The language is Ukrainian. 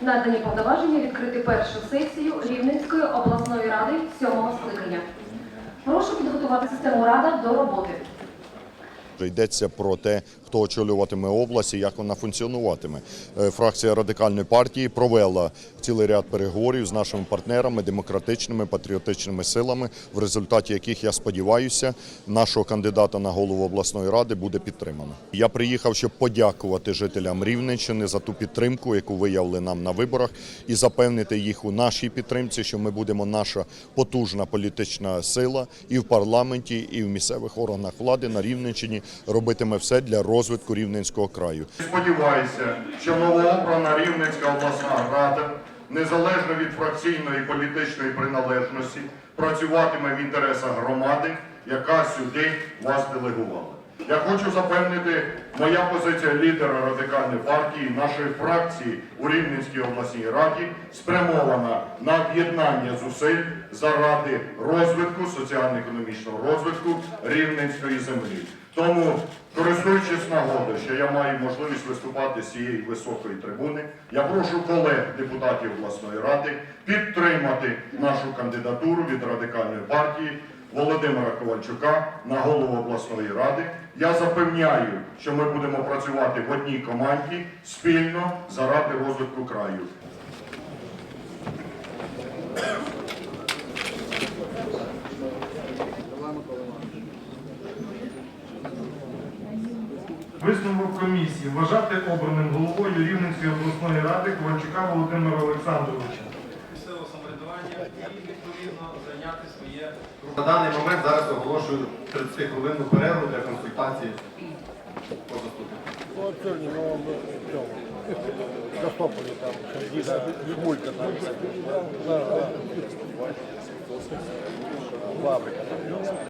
надані повноваження відкрити першу сесію Рівненської обласної ради сьомого скликання. Прошу підготувати систему рада до роботи. Йдеться про те, хто очолюватиме область і як вона функціонуватиме. Е, Фракція радикальної партії провела цілий ряд переговорів з нашими партнерами, демократичними патріотичними силами, в результаті яких я сподіваюся, нашого кандидата на голову обласної ради буде підтримано. Я приїхав, щоб подякувати жителям Рівненщини за ту підтримку, яку виявили нам на виборах, і запевнити їх у нашій підтримці, що ми будемо наша потужна політична сила і в парламенті, і в місцевих органах влади на Рівненщині робитиме все для розвитку Рівненського краю. Сподіваюся, що новообрана Рівненська обласна рада, незалежно від фракційної і політичної приналежності, працюватиме в інтересах громади, яка сюди вас делегувала. Я хочу запевнити, моя позиція лідера радикальної партії, нашої фракції у Рівненській обласній раді спрямована на об'єднання зусиль заради розвитку, соціально-економічного розвитку Рівненської землі. Тому, користуючись нагодою, що я маю можливість виступати з цієї високої трибуни, я прошу колег депутатів обласної ради підтримати нашу кандидатуру від радикальної партії Володимира Ковальчука на голову обласної ради. Я запевняю, що ми будемо працювати в одній команді спільно заради розвитку краю. Висновок комісії вважати обраним головою Рівненської обласної ради Ковальчука Володимира Олександровича. місцевого самоврядування і відповідно зайняти своє На даний момент зараз оголошую 30 хвилинну перерву для консультації по заступнику. Костополі там, Мулька там. Фабрика.